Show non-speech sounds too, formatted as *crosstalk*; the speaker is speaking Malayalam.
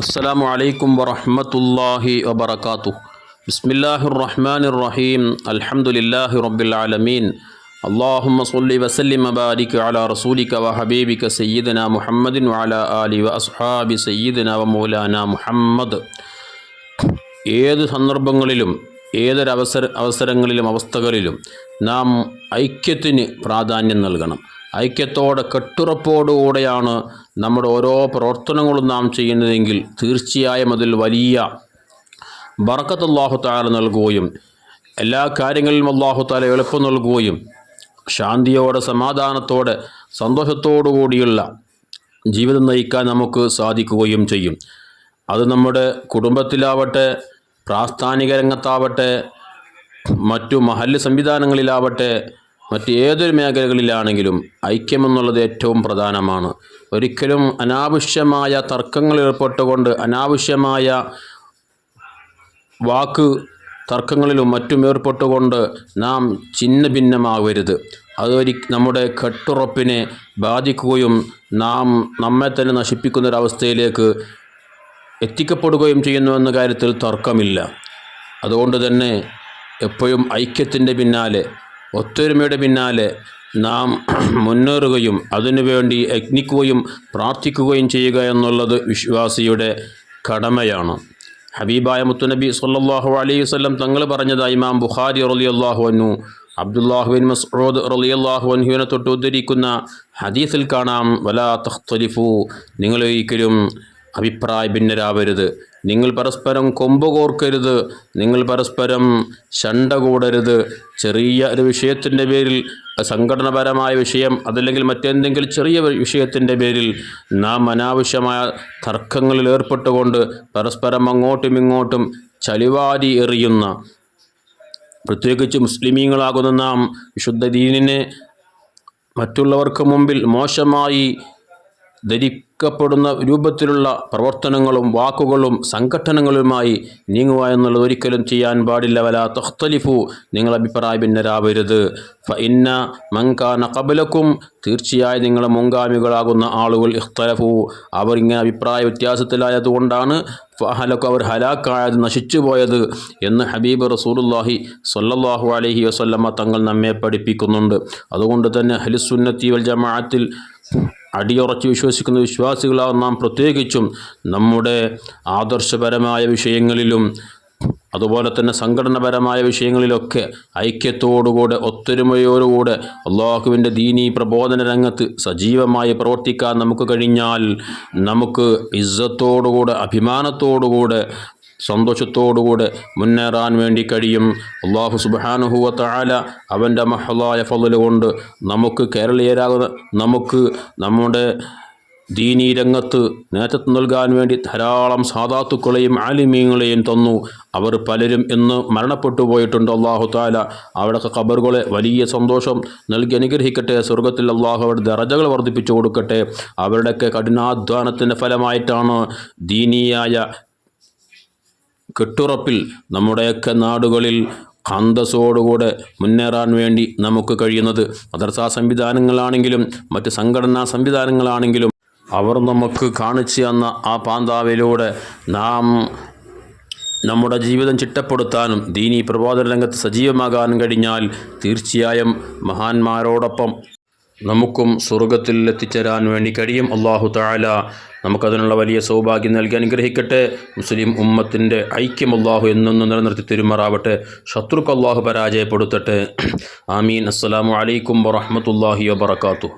അസ്സാം വലൈക്കും വറഹമത്തല്ലാഹി വബർക്കാത്തു ബിസ്മില്ലാഹി റഹ്മാൻ റഹീം അലഹമുല്ലാഹി റബ്ബുലാലമീൻ അള്ളാഹുമ്മ സല്ലി വസല്ലിം അബാരിക് അല റസൂലിക വ ഹബീബിക സയ്യിദന മുഹമ്മദിൻ വല അലി വ അസ്ഹാബി സയ്യിദന വ മൗലാന മുഹമ്മദ്. ഏത് സന്ദർഭങ്ങളിലും ഏതൊരവസര അവസരങ്ങളിലും അവസ്ഥകളിലും നാം ഐക്യത്തിന് പ്രാധാന്യം നൽകണം. ഐക്യത്തോടെ കെട്ടുറപ്പോടുകൂടെയാണ് നമ്മുടെ ഓരോ പ്രവർത്തനങ്ങളും നാം ചെയ്യുന്നതെങ്കിൽ തീർച്ചയായും അതിൽ വലിയ ബറക്കത്ത് അള്ളാഹു താല നൽകുകയും എല്ലാ കാര്യങ്ങളിലും അള്ളാഹു താല എളുപ്പം നൽകുകയും ശാന്തിയോടെ സമാധാനത്തോടെ സന്തോഷത്തോടു കൂടിയുള്ള ജീവിതം നയിക്കാൻ നമുക്ക് സാധിക്കുകയും ചെയ്യും. അത് നമ്മുടെ കുടുംബത്തിലാവട്ടെ പ്രാസ്ഥാനിക രംഗത്താവട്ടെ മറ്റു മഹല്ല് സംവിധാനങ്ങളിലാവട്ടെ മറ്റ് ഏതൊരു മേഖലകളിലാണെങ്കിലും ഐക്യമെന്നുള്ളത് ഏറ്റവും പ്രധാനമാണ്. ഒരിക്കലും അനാവശ്യമായ തർക്കങ്ങൾ ഏർപ്പെട്ടുകൊണ്ട് അനാവശ്യമായ വാക്ക് തർക്കങ്ങളിലും മറ്റും ഏർപ്പെട്ടുകൊണ്ട് നാം ചിന്ന ഭിന്നമാവരുത് അതൊരി നമ്മുടെ കെട്ടുറപ്പിനെ ബാധിക്കുകയും നാം നമ്മെ തന്നെ നശിപ്പിക്കുന്നൊരവസ്ഥയിലേക്ക് എത്തിക്കപ്പെടുകയും ചെയ്യുന്നു എന്ന കാര്യത്തിൽ തർക്കമില്ല. അതുകൊണ്ട് തന്നെ എപ്പോഴും ഐക്യത്തിന്റെ പിന്നാലെ ഒത്തൊരുമയുടെ പിന്നാലെ നാം *clears throat* മുന്നേറുകയും അതിനുവേണ്ടി യജ്ഞിക്കുകയും പ്രാർത്ഥിക്കുകയും ചെയ്യുക എന്നുള്ളത് വിശ്വാസിയുടെ കടമയാണ്. ഹബീബായ മുത്തുനബി സല്ലാഹു അലൈഹി വസല്ലം തങ്ങൾ പറഞ്ഞതായി ഇമാം ബുഖാരി റളിയല്ലാഹു അൻഹു അബ്ദുല്ലാഹുബിൻ മസ്ഊദ് റളിയല്ലാഹു അൻഹുവിനെ തൊട്ട് ഉദ്ധരിക്കുന്ന ഹദീസിൽ കാണാം വലാ തഖ്തലിഫു നിങ്ങൾ ഒരിക്കലും അഭിപ്രായ ഭിന്നരാവരുത് നിങ്ങൾ പരസ്പരം കൊമ്പ് കോർക്കരുത്. നിങ്ങൾ പരസ്പരം ശണ്ട കൂടരുത്. ചെറിയ ഒരു വിഷയത്തിന്റെ പേരിൽ സംഘടനപരമായ വിഷയം അതല്ലെങ്കിൽ മറ്റെന്തെങ്കിലും ചെറിയ വിഷയത്തിന്റെ പേരിൽ നാം അനാവശ്യമായ തർക്കങ്ങളിൽ ഏർപ്പെട്ടുകൊണ്ട് പരസ്പരം അങ്ങോട്ടും ഇങ്ങോട്ടും ചളിവാരി എറിയുന്ന പ്രത്യേകിച്ച് മുസ്ലിമീങ്ങളാകുന്ന നാം വിശുദ്ധ ദീനിനെ മറ്റുള്ളവർക്ക് മുമ്പിൽ മോശമായി ധരിക്കപ്പെടുന്ന രൂപത്തിലുള്ള പ്രവർത്തനങ്ങളും വാക്കുകളും സംഘടനകളുമായി നീങ്ങുക എന്നുള്ളത് ഒരിക്കലും ചെയ്യാൻ പാടില്ല. വല തഖ്തലിഫു നിങ്ങൾ അഭിപ്രായ ഭിന്നരാവരുത്. ഫ ഇന്ന മങ്കാന കബലക്കും തീർച്ചയായും നിങ്ങളെ മുൻഗാമികളാകുന്ന ആളുകൾ ഇഖ്തലഫു. അവർ ഇങ്ങനെ അഭിപ്രായ വ്യത്യാസത്തിലായതുകൊണ്ടാണ് ഫഹലക്ക് അവർ ഹലാക്കായത് നശിച്ചു പോയത് എന്ന് ഹബീബ് റസൂലുല്ലാഹി സ്വല്ലല്ലാഹു അലൈഹി വസല്ലമ്മ തങ്ങൾ നമ്മെ പഠിപ്പിക്കുന്നുണ്ട്. അതുകൊണ്ട് തന്നെ ഹലിസുന്നത്തി വൽ ജമാഅത്തിൽ അടിയുറച്ച് വിശ്വസിക്കുന്ന വിശ്വാസികളാകുന്ന നാം പ്രത്യേകിച്ചും നമ്മുടെ ആദർശപരമായ വിഷയങ്ങളിലും അതുപോലെ തന്നെ സംഘടനപരമായ വിഷയങ്ങളിലൊക്കെ ഐക്യത്തോടുകൂടെ ഒത്തൊരുമയോടുകൂടെ അള്ളാഹുവിന്റെ ദീനി പ്രബോധന രംഗത്ത് സജീവമായി പ്രവർത്തിക്കാൻ നമുക്ക് കഴിഞ്ഞാൽ നമുക്ക് ഇസ്സത്തോടുകൂടെ അഭിമാനത്തോടുകൂടെ സന്തോഷത്തോടുകൂടെ മുന്നേറാൻ വേണ്ടി കഴിയും. അള്ളാഹു സുബാനുഹുവത്ത ആല അവന്റെ മഹലായ ഫضൽ കൊണ്ട് നമുക്ക് കേരളീയരാകുന്ന നമുക്ക് നമ്മുടെ ദീനീ രംഗത്ത് നേതൃത്വം നൽകാൻ വേണ്ടി ധാരാളം സാധാത്തുക്കളെയും ആലിമീങ്ങളെയും തന്നു. അവർ പലരും ഇന്ന് മരണപ്പെട്ടു പോയിട്ടുണ്ട്. അള്ളാഹു താല അവിടൊക്കെ ഖബറുകളെ വലിയ സന്തോഷം നൽകി അനുഗ്രഹിക്കട്ടെ. സ്വർഗത്തിൽ അള്ളാഹു അവരുടെ ദറജകൾ വർദ്ധിപ്പിച്ചു കൊടുക്കട്ടെ. അവരുടെയൊക്കെ കഠിനാധ്വാനത്തിന്റെ ഫലമായിട്ടാണ് ദീനീയായ കെട്ടുറപ്പിൽ നമ്മുടെയൊക്കെ നാടുകളിൽ അന്തസ്സോടുകൂടെ മുന്നേറാൻ വേണ്ടി നമുക്ക് കഴിയുന്നത് മദ്രസാ സംവിധാനങ്ങളാണെങ്കിലും മറ്റ് സംഘടനാ സംവിധാനങ്ങളാണെങ്കിലും അവർ നമുക്ക് കാണിച്ചു തന്ന ആ പാന്താവിലൂടെ നാം നമ്മുടെ ജീവിതം ചിട്ടപ്പെടുത്താനും ദീനി പ്രബോധന രംഗത്ത് സജീവമാകാനും കഴിഞ്ഞാൽ തീർച്ചയായും മഹാന്മാരോടൊപ്പം നമുക്കും സ്വർഗത്തിൽ എത്തിച്ചേരാൻ വേണ്ടി കഴിയും. അള്ളാഹു താല നമുക്കതിനുള്ള വലിയ സൗഭാഗ്യം നൽകി അനുഗ്രഹിക്കട്ടെ. മുസ്ലിം ഉമ്മത്തിന്റെ ഐക്യം അള്ളാഹു എന്നൊന്നും നിലനിർത്തി തിരുമാറാവട്ടെ. ശത്രുക്ക് അള്ളാഹു പരാജയപ്പെടുത്തട്ടെ. ആമീൻ. അസ്സലാമു അലൈക്കും വറഹമത്തല്ലാഹി വബർക്കാത്തു